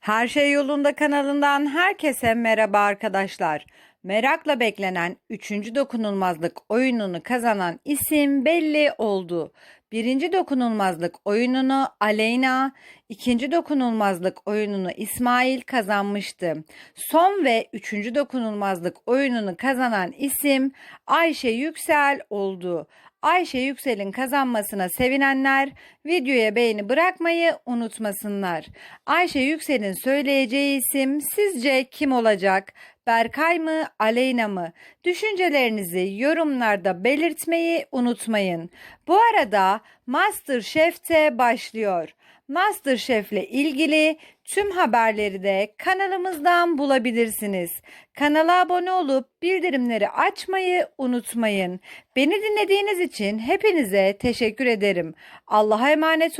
Her Şey Yolunda kanalından herkese merhaba arkadaşlar. Merakla beklenen 3. dokunulmazlık oyununu kazanan isim belli oldu. Birinci dokunulmazlık oyununu Aleyna, ikinci dokunulmazlık oyununu İsmail kazanmıştı. Son ve üçüncü dokunulmazlık oyununu kazanan isim Ayşe Yüksel oldu. Ayşe Yüksel'in kazanmasına sevinenler videoya beğeni bırakmayı unutmasınlar. Ayşe Yüksel'in söyleyeceği isim sizce kim olacak? Berkay mı, Aleyna mı? Düşüncelerinizi yorumlarda belirtmeyi unutmayın. Bu arada MasterChef'te başlıyor. MasterChef'le ilgili tüm haberleri de kanalımızdan bulabilirsiniz. Kanala abone olup bildirimleri açmayı unutmayın. Beni dinlediğiniz için hepinize teşekkür ederim. Allah'a emanet